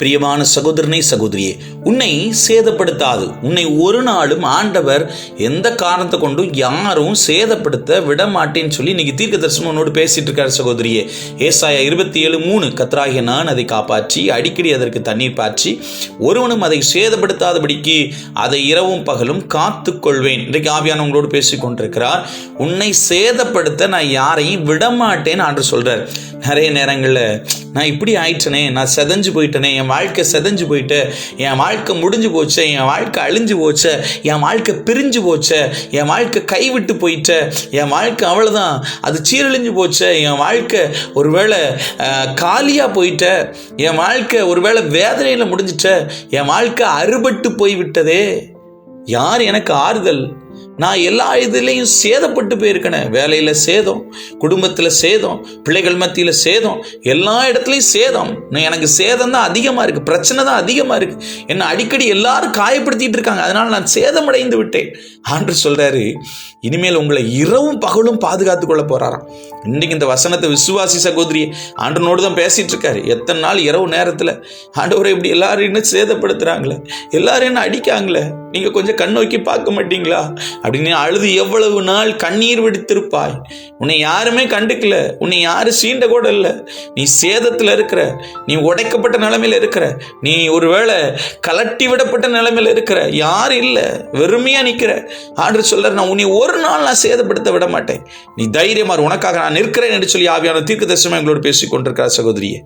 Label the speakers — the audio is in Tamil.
Speaker 1: பிரியமான சகோதரனை சகோதரியே உன்னை சேதப்படுத்தாது. உன்னை ஒரு நாளும் ஆண்டவர் எந்த காரணத்தை கொண்டும் யாரும் சேதப்படுத்த விட மாட்டேன்னு சொல்லி இன்னைக்கு தீர்க்க தரிசனம் உன்னோடு பேசிட்டு இருக்காரு சகோதரியே. ஏசாயா இருபத்தி ஏழு மூணு கத்ராகிய நான் அதை காப்பாற்றி அடிக்கடி அதற்கு தண்ணீர் பாய்ச்சி ஒருவனும் அதை சேதப்படுத்தாதபடிக்கு அதை இரவும் பகலும் காத்து கொள்வேன் இன்றைக்கு ஆவியான உங்களோடு பேசிக் கொண்டிருக்கிறார். உன்னை சேதப்படுத்த நான் யாரையும் விடமாட்டேன்னு ஆண்டு சொல்றார். நிறைய நேரங்களில் நான் இப்படி ஆயிட்டனே நான் செதஞ்சு போயிட்டனே என் வாழ்க்கை செதஞ்சு போயிட்டு என் வாழ்க்கை முடிஞ்சு போச்சே என் வாழ்க்கை அழிஞ்சு போச்சு என் வாழ்க்கை பிரிஞ்சு போச்சு என் வாழ்க்கை கைவிட்டு போயிட்டு என் வாழ்க்கை அவ்வளோதான் அது சீரழிஞ்சு போச்சே. என் வாழ்க்கை ஒருவேளை காலியாக போயிட்ட என் வாழ்க்கை ஒருவேளை வேதனையில் முடிஞ்சிட்ட என் வாழ்க்கை அறுபட்டு போய்விட்டதே. யார் எனக்கு ஆறுதல்? நான் எல்லா இதுலேயும் சேதப்பட்டு போயிருக்கேனே. வேலையில் சேதம் குடும்பத்தில் சேதம் பிள்ளைகள் மத்தியில் சேதம் எல்லா இடத்துலையும் சேதம். எனக்கு சேதம் தான் அதிகமாக இருக்குது பிரச்சனை தான் அதிகமாக இருக்குது என்னை அடிக்கடி எல்லாரும் காயப்படுத்திட்டு இருக்காங்க. அதனால் நான் சேதமடைந்து விட்டேன். ஆண்டு சொல்கிறாரு இனிமேல் உங்களை இரவும் பகலும் பாதுகாத்து கொள்ள போகிறாராம் இன்றைக்கு இந்த வசனத்தை விசுவாசி சகோதரி ஆண்டனோடு தான் பேசிட்டு இருக்காரு. எத்தனை நாள் இரவு நேரத்தில் ஆண்டவரை இப்படி எல்லாரும் இன்னும் சேதப்படுத்துகிறாங்களே எல்லாரும் என்ன அடிக்காங்களே? நீங்கள் கொஞ்சம் கண் நோக்கி பார்க்க மாட்டீங்களா? அப்படின்னு அழுது எவ்வளவு நாள் கண்ணீர் விடுத்திருப்பாய்? உன்னை யாருமே கண்டுக்கல. உன்னை யாரும் சீண்ட கூட இல்லை. நீ சேதத்தில் இருக்கிற நீ உடைக்கப்பட்ட நிலைமையில் இருக்கிற நீ ஒருவேளை கலட்டி விடப்பட்ட நிலைமையில் இருக்கிற யாரும் இல்லை. வெறுமையாக நிற்கிற ஆண்டு சொல்கிற நான் உன்னை ஒரு நாள் நான் சேதப்படுத்த விட மாட்டேன். நீ தைரியமாக உனக்காக நான் நிற்கிறேன் என்று சொல்லி ஆவியான தீர்க்க தரிசனம் எங்களோடு பேசிக் கொண்டிருக்கிறார் சகோதரியே.